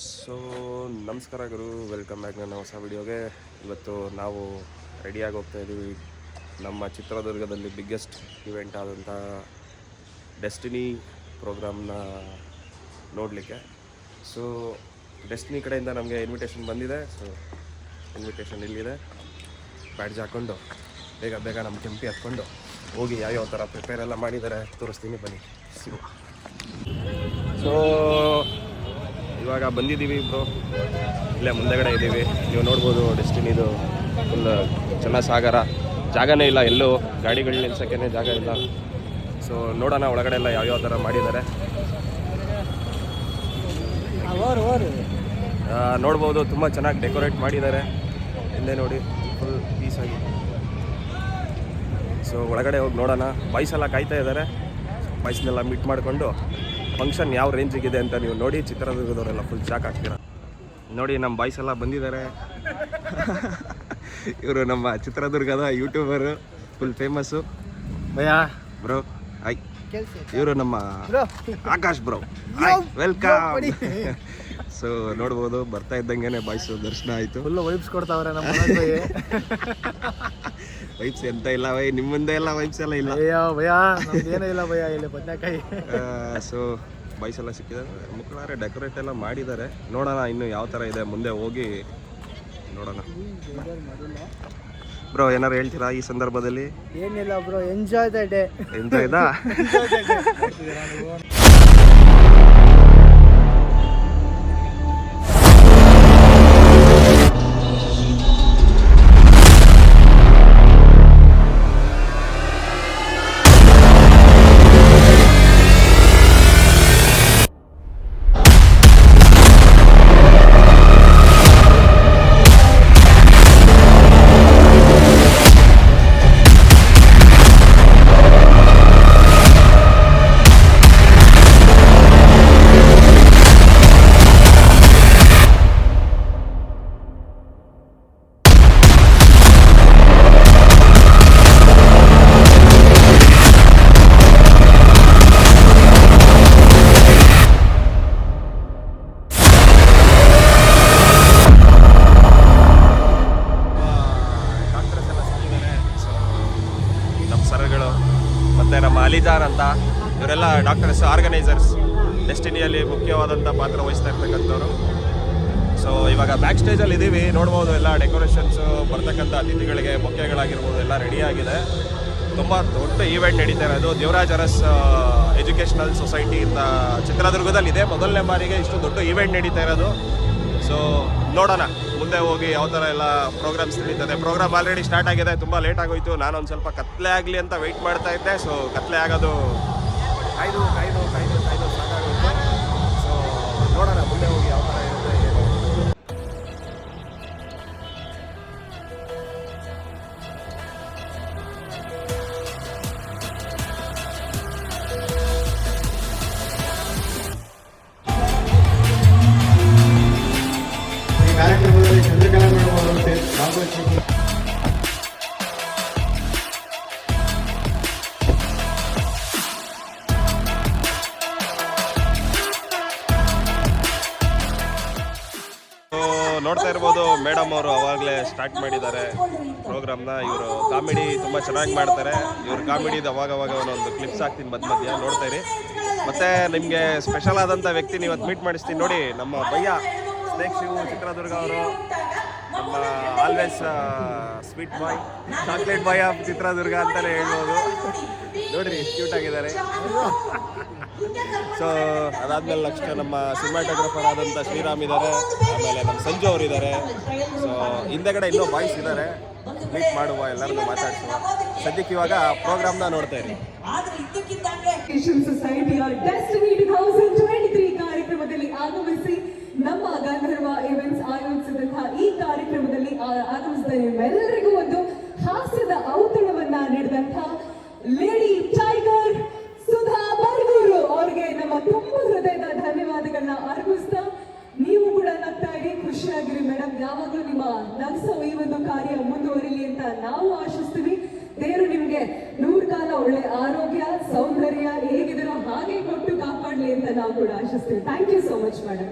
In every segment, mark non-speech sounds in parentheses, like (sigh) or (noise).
So ನಮಸ್ಕಾರ ಗುರು. Welcome back ನನ್ನ ಹೊಸ ವಿಡಿಯೋಗೆ. ಇವತ್ತು ನಾವು ರೆಡಿಯಾಗಿ ಹೋಗ್ತಾ ಇದ್ದೀವಿ. ನಮ್ಮ ಚಿತ್ರದುರ್ಗದಲ್ಲಿ ಬಿಗ್ಗೆಸ್ಟ್ ಇವೆಂಟ್ ಆದಂಥ ಡೆಸ್ಟಿನಿ ಪ್ರೋಗ್ರಾಮ್ನ ನೋಡಲಿಕ್ಕೆ. ಸೊ ಡೆಸ್ಟಿನಿ ಕಡೆಯಿಂದ ನಮಗೆ ಇನ್ವಿಟೇಷನ್ ಬಂದಿದೆ. ಸೊ ಇನ್ವಿಟೇಷನ್ ಇಲ್ಲಿದೆ. ಬ್ಯಾಡ್ಜ್ ಹಾಕ್ಕೊಂಡು ಬೇಗ ಬೇಗ ನಮ್ಮ ಕೆಂಪಿ ಹತ್ಕೊಂಡು ಹೋಗಿ ಯಾವ್ಯಾವ ಥರ ಪ್ರಿಪೇರ್ ಎಲ್ಲ ಮಾಡಿದ್ದಾರೆ ತೋರಿಸ್ತೀನಿ ಬನ್ನಿ. ಸಿಗುವ ಸೊ ಇವಾಗ ಬಂದಿದ್ದೀವಿ ಬ್ರೋ. ಇಲ್ಲೇ ಮುಂದೆಗಡೆ ಇದ್ದೀವಿ. ನೀವು ನೋಡ್ಬೋದು ಡೆಸ್ಟಿನಿದು ಫುಲ್ ಸಾಗರ. ಜಾಗನೇ ಇಲ್ಲ ಎಲ್ಲೂ. ಗಾಡಿಗಳು ನಿಲ್ಸೋಕ್ಕೇ ಜಾಗ ಇಲ್ಲ. ಸೊ ನೋಡೋಣ ಒಳಗಡೆ ಎಲ್ಲ ಯಾವ್ಯಾವ ಥರ ಮಾಡಿದ್ದಾರೆ. ನೋಡ್ಬೋದು. ತುಂಬ ಚೆನ್ನಾಗಿ ಡೆಕೋರೇಟ್ ಮಾಡಿದ್ದಾರೆ. ಹಿಂದೆ ನೋಡಿ. ಫುಲ್ ಪೀಸಾಗಿ ಸೊ ಒಳಗಡೆ ಹೋಗಿ ನೋಡೋಣ. ಬಾಯ್ಸೆಲ್ಲ ಕಾಯ್ತಾ ಇದ್ದಾರೆ. ಬಾಯ್ಸ್ನೆಲ್ಲ ಮೀಟ್ ಮಾಡಿಕೊಂಡು. ಫಂಕ್ಷನ್ ಯಾವ ರೇಂಜಿಗಿದೆ ಅಂತ ನೀವು ನೋಡಿ ಚಿತ್ರದುರ್ಗದವರೆಲ್ಲ ಫುಲ್ ಶಾಕ್ ಆಗ್ತೀರ? ನೋಡಿ ನಮ್ಮ ಬಾಯ್ಸ್ ಎಲ್ಲ ಬಂದಿದ್ದಾರೆ. (laughs) ಇವರು ನಮ್ಮ ಚಿತ್ರದುರ್ಗದ ಯೂಟ್ಯೂಬರು ಫುಲ್ ಫೇಮಸ್ಸು ಭಯ ಬ್ರೋ ಹಾಯ್ ಇವರು ನಮ್ಮ ಆಕಾಶ್ ಬ್ರೋ ವೆಲ್ಕಮ್ ಸೊ ನೋಡ್ಬೋದು ಬರ್ತಾ ಇದ್ದಂಗೆ ಬಾಯ್ಸು ದರ್ಶನ ಆಯಿತು. ಫುಲ್ ವೈಬ್ಸ್ ಕೊಡ್ತಾವ್ರೆ ನಮ್ಮ (laughs) ವೈಬ್ಸ್ ಎಂತ ಇಲ್ಲ ವೈ ನಿಮ್ಮ ಮುಂದೆ ಎಲ್ಲ ವೈಬ್ಸ್ ಎಲ್ಲ ಇಲ್ಲ. ಅಯ್ಯೋ ಭಯ ಏನೂ ಇಲ್ಲ ಭಯ ಇಲ್ಲಿ ಬದನೆಕಾಯಿ. ಸೊ ವೈಸ್ ಎಲ್ಲ ಸಿಕ್ಕಿದ್ದಾರೆ. ಮುಕ್ಕಳಾರೆ ಡೆಕೋರೇಟ್ ಎಲ್ಲ ಮಾಡಿದ್ದಾರೆ. ನೋಡೋಣ ಇನ್ನು ಯಾವ ಥರ ಇದೆ. ಮುಂದೆ ಹೋಗಿ ನೋಡೋಣ. ಬ್ರೋ ಏನಾರು ಹೇಳ್ತೀರಾ ಈ ಸಂದರ್ಭದಲ್ಲಿ? ಏನಿಲ್ಲ ಬ್ರೋ ಎಂಜಾಯ್ ದ? ಡೇ ಎಂತ (laughs) ಅಲಿಜಾನ್ ಅಂತ. ಇವರೆಲ್ಲ ಡಾಕ್ಟರ್ಸ್, ಆರ್ಗನೈಸರ್ಸ್, ಡೆಸ್ಟಿನಿಯಲ್ಲಿ ಮುಖ್ಯವಾದಂಥ ಪಾತ್ರ ವಹಿಸ್ತಾ ಇರ್ತಕ್ಕಂಥವ್ರು. ಸೊ ಇವಾಗ ಬ್ಯಾಕ್ ಸ್ಟೇಜಲ್ಲಿ ಇದ್ದೀವಿ ನೋಡ್ಬೋದು ಎಲ್ಲ ಡೆಕೋರೇಷನ್ಸು ಬರ್ತಕ್ಕಂಥ ಅತಿಥಿಗಳಿಗೆ ಮುಖ್ಯಗಳಾಗಿರ್ಬೋದು, ಎಲ್ಲ ರೆಡಿ ಆಗಿದೆ. ತುಂಬ ದೊಡ್ಡ ಈವೆಂಟ್ ನಡೀತಾ ಇರೋದು. ದೇವರಾಜ್ ಅರಸ್ ಎಜುಕೇಷನಲ್ ಸೊಸೈಟಿ ಅಂತ ಚಿತ್ರದುರ್ಗದಲ್ಲಿ ಇದೆ ಮೊದಲನೇ ಬಾರಿಗೆ ಇಷ್ಟು ದೊಡ್ಡ ಈವೆಂಟ್ ನಡೀತಾ ಇರೋದು. ಸೊ ನೋಡೋಣ. ಮುಂದೆ ಹೋಗಿ ಯಾವ ಥರ ಎಲ್ಲ ಪ್ರೋಗ್ರಾಮ್ಸ್ ನಡೀತದೆ. ಪ್ರೋಗ್ರಾಮ್ ಆಲ್ರೆಡಿ ಸ್ಟಾರ್ಟ್ ಆಗಿದೆ. ತುಂಬ ಲೇಟ್ ಆಗೋಯ್ತು. ನಾನು ಒಂದು ಸ್ವಲ್ಪ ಕತ್ಲೆ ಆಗಲಿ ಅಂತ ವೆಯ್ಟ್ ಮಾಡ್ತಾ ಇದ್ದೆ. ಸೊ ಕತ್ಲೆ ಆಗೋದು. ಕಾಯ್ದು ಕಾಯ್ದು ಕಾಯ್ದು ನೋಡ್ತಾ ಇರ್ಬೋದು ಮೇಡಮ್ ಅವರು ಅವಾಗಲೇ ಸ್ಟಾರ್ಟ್ ಮಾಡಿದ್ದಾರೆ ಪ್ರೋಗ್ರಾಮ್ನ ಇವರು ಕಾಮಿಡಿ ತುಂಬ ಚೆನ್ನಾಗಿ ಮಾಡ್ತಾರೆ. ಇವ್ರ ಕಾಮಿಡಿದು ಅವಾಗ ಅವಾಗ ಒಂದೊಂದು ಕ್ಲಿಪ್ಸ್ ಹಾಕ್ತೀನಿ ಮಧ್ಯ ಮಧ್ಯ, ನೋಡ್ತಾ ಇರಿ. ಮತ್ತೆ ನಿಮಗೆ ಸ್ಪೆಷಲ್ ಆದಂಥ ವ್ಯಕ್ತಿ ಇವತ್ತು ಮೀಟ್ ಮಾಡಿಸ್ತೀನಿ ನೋಡಿ, ನಮ್ಮ ಭಯ್ಯ, ಸ್ನೇಕ್ ಶಿವು ಚಿತ್ರದುರ್ಗ ಅವರು. Always sweet boy chocolate boy of Chitradurga ಅಂತಲೇ ಹೇಳ್ಬೋದು. ನೋಡ್ರಿ ಎಷ್ಟು ಕ್ಯೂಟ್ ಆಗಿದ್ದಾರೆ. ಸೊ ಅದಾದ್ಮೇಲೆ ನೆಕ್ಸ್ಟ್ ನಮ್ಮ ಸಿನಿಮಾಟೋಗ್ರಾಫರ್ ಆದಂಥ ಶ್ರೀರಾಮ್ ಇದ್ದಾರೆ. ಆಮೇಲೆ ನಮ್ಮ ಸಂಜು ಅವರು ಇದ್ದಾರೆ. ಸೊ ಹಿಂದೆಗಡೆ ಇನ್ನೂ ಬಾಯ್ಸ್ ಇದ್ದಾರೆ. ಮೀಟ್ ಮಾಡುವ ಎಲ್ಲರನ್ನೂ ಮಾತಾಡಿಸುವ. ಸದ್ಯಕ್ಕೆ ಇವಾಗ ಪ್ರೋಗ್ರಾಮ್ನ ನೋಡ್ತಾ ಇರಿ. ಸೊಸೈಟಿ ಕಾರ್ಯಕ್ರಮದಲ್ಲಿ ಆಗಮಿಸಿ ನಮ್ಮ ಗಂಧರ್ವ ಇವೆಂಟ್ಸ್ ಆಯೋಜಿಸಿದಂತಹ ಈ ಕಾರ್ಯಕ್ರಮದಲ್ಲಿ ಆಗಮಿಸಿದ ನಿಮ್ಮೆಲ್ಲರಿಗೂ ಒಂದು ಹಾಸ್ಯದ ಔತಣವನ್ನ ನೀಡಿದಂತಹ ಲೇಡಿ ಟೈಗರ್ ಸುಧಾ ಬರ್ಗೂರು ಅವ್ರಿಗೆ ನಮ್ಮ ತುಂಬ ಹೃದಯದ ಧನ್ಯವಾದಗಳನ್ನ ಅರ್ಪಿಸ್ತಾ ನೀವು ಕೂಡ ನಗ್ತಾ ಇರಿ, ಖುಷಿಯಾಗಿರಿ ಮೇಡಮ್ ಯಾವಾಗಲೂ ನಿಮ್ಮ ನಗಸೋ ಈ ಒಂದು ಕಾರ್ಯ ಮುಂದುವರಿಲಿ ಅಂತ ನಾವು ಆಶಿಸ್ತೀವಿ. ದೇವರು ನಿಮಗೆ. ನೂರು ಕಾಲ ಒಳ್ಳೆ ಆರೋಗ್ಯ, ಸೌಂದರ್ಯ ಹೇಗಿದರೋ ಹಾಗೆ ಕೊಟ್ಟು ಕಾಪಾಡಲಿ ಅಂತ ನಾವು ಕೂಡ ಆಶಿಸ್ತೀವಿ. Thank you so much madam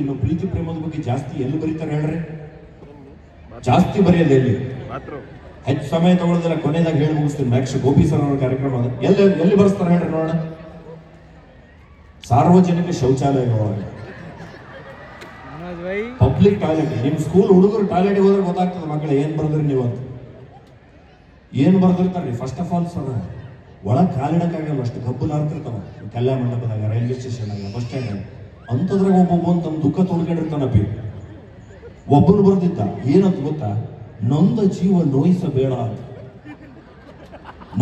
ಇನ್ನು ಪ್ರೀತಿ ಪ್ರೇಮದ ಬಗ್ಗೆ ಜಾಸ್ತಿ ಎಲ್ಲಿ ಬರೀತಾರೆ ಹೇಳ್ರಿ? ಜಾಸ್ತಿ ಬರೆಯೋದು ಎಲ್ಲಿ? ಹೆಚ್ಚು ಸಮಯ ತಗೊಳ್ಳೋದಿಲ್ಲ ಕೊನೆಯದಾಗ ಹೇಳಿ ಮುಗಿಸ್ತೀನಿ. ನೆಕ್ಸ್ಟ್ ಗೋಪಿ ಸರ್ ಅವರ ಕಾರ್ಯಕ್ರಮ ಎಲ್ಲಿ ಎಲ್ಲಿ ಬರ್ಸ್ತಾರೆ ಹೇಳ್ರಿ ನೋಡೋಣ. ಸಾರ್ವಜನಿಕ ಶೌಚಾಲಯಗಳೊಳಗೆ ಬೈ ಪಬ್ಲಿಕ್ ಟಾಯ್ಲೆಟ್ ನಿಮ್ ಸ್ಕೂಲ್ ಹುಡುಗರು ಟಾಯ್ಲೆಟ್ ಹೋದ್ರೆ ಗೊತ್ತಾಗ್ತದೆ ಮಕ್ಕಳು ಏನ್ ಬರ್ದ್ರಿ ನೀವು ಅಂತ. ಏನ್ ಬರ್ದಿರ್ತಾರ್ರಿ ಫಸ್ಟ್ ಆಫ್ ಆಲ್ ಸರ್ ಒಳಗ್ ಕಾಲಿಡಕ್ಕಾಗಲ್ಲ ಅಷ್ಟು ಕಬ್ಬು ನಾರ್ತಿರ್ತಾವ. ಕಲ್ಯಾಣ ಮಂಟಪದಾಗ ರೈಲ್ವೆ ಸ್ಟೇಷನ್ ಆಗ ಬಸ್ ಸ್ಟ್ಯಾಂಡ್ ಅಂತದ್ರಾಗ ಒಬ್ಬೊಬ್ಬ ತಮ್ಮ ದುಃಖ ತೊಳ್ಕೊಂಡಿರ್ತಾನಪ್ಪಿ ಒಬ್ಬನು ಬರ್ದಿದ್ದ ಏನಂತ ಗೊತ್ತಾ? ನೊಂದ ಜೀವ ನೋಯಿಸಬೇಡ ಅಂತ.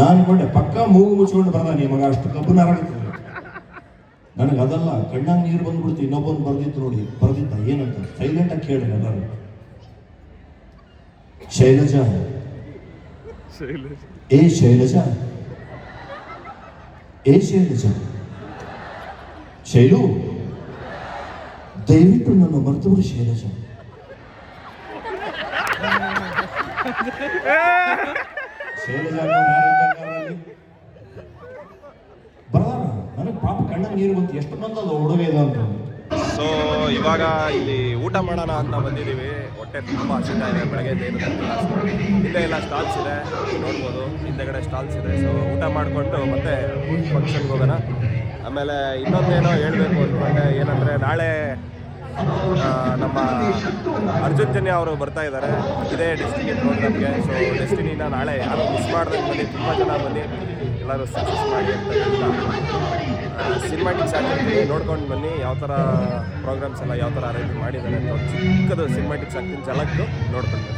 ನಾನು ಕೊಂಡೆ ಪಕ್ಕ ಮೂಗು ಮುಚ್ಕೊಂಡು ಬರ್ದ ನೀ ಮಗ ಅಷ್ಟು ಕಬ್ಬು ನಾರಾಗ್ತದೆ ನನಗೆ ಅದಲ್ಲ ಕಣ್ಣಾಗ ನೀರು ಬಂದ್ಬಿಡ್ತು ಇನ್ನೊಬ್ಬನು ಬರ್ದಿತ್ತು ನೋಡಿ ಬರ್ದಿದ್ದ ಏನಂತ? ಸೈಲೆಂಟ್ ಆಗಿ ಕೇಳಿ ಎಲ್ಲರೂ. ಶೈಲಜಾ. ಏ ಶೈಲಜಾ. ಏ ಶೈಲಜಾ. ಶೈಲು ದಯವಿಟ್ಟು ನನ್ನ ಮರ್ತುಬಿಡು ಶೈಲಜ. ಶೈಲಜ ಬರ ನನಗೆ ಪಾಪ ಕಣ್ಣ ನೀರು ಬಂತು. ಎಷ್ಟು ಬಂದದ ಹುಡುಗ ಇದೆ ಅಂತ. ಸೊ ಇವಾಗ ಇಲ್ಲಿ ಊಟ ಮಾಡೋಣ ಅಂತ ಬಂದಿದ್ದೀವಿ. ಹೊಟ್ಟೆ ತುಂಬ ಹಸಿತಾ ಇದೆ, ಬೆಳಗ್ಗೆ ಹಿಂದೆ ಎಲ್ಲ ಸ್ಟಾಲ್ಸ್ ಇದೆ ನೋಡ್ಬೋದು. ಹಿಂದೆಗಡೆ ಸ್ಟಾಲ್ಸ್ ಇದೆ. ಸೊ ಊಟ ಮಾಡಿಕೊಂಡು ಮತ್ತೆ ಫಂಕ್ಷನ್ಗೆ ಹೋಗೋಣ. ಆಮೇಲೆ ಇನ್ನೊಂದೇನೋ ಹೇಳಬೇಕು ಅಂತ ಏನಂದರೆ ನಾಳೆ ನಮ್ಮ ಅರ್ಜುನ್ ಜನ್ಯ ಅವರು ಬರ್ತಾ ಇದ್ದಾರೆ. ಇದೇ ಡೆಸ್ಟಿನಿ ಪ್ರೋಗ್ರಾಮ್ಗೆ ಸೊ ಡೆಸ್ಟಿನಿನ ನಾಳೆ ಯಾರು ಮಿಸ್ ಮಾಡ್ದಂಗೆ ಬನ್ನಿ. ತುಂಬ ಜನ ಬನ್ನಿ. ಎಲ್ಲರೂ ಸಕ್ಸಸ್ ಮಾಡಿ ಅಂತ ಸಿನಿಮಾಟಿಕ್ ಆಗ್ತಿರ್ತೀವಿ ನೋಡ್ಕೊಂಡು ಬನ್ನಿ. ಯಾವ ಥರ ಪ್ರೋಗ್ರಾಮ್ಸ್ ಎಲ್ಲ ಯಾವ ಥರ ಅರೇಂಜ್ ಮಾಡಿದ್ದಾರೆ ಅಂತ ಚಿಕ್ಕದು ಸಿನಿಮಾಟಿಕ್ ಸಾಕ್ತಿನ ಜಲಕ್ಕು ನೋಡ್ಕೊಂಡು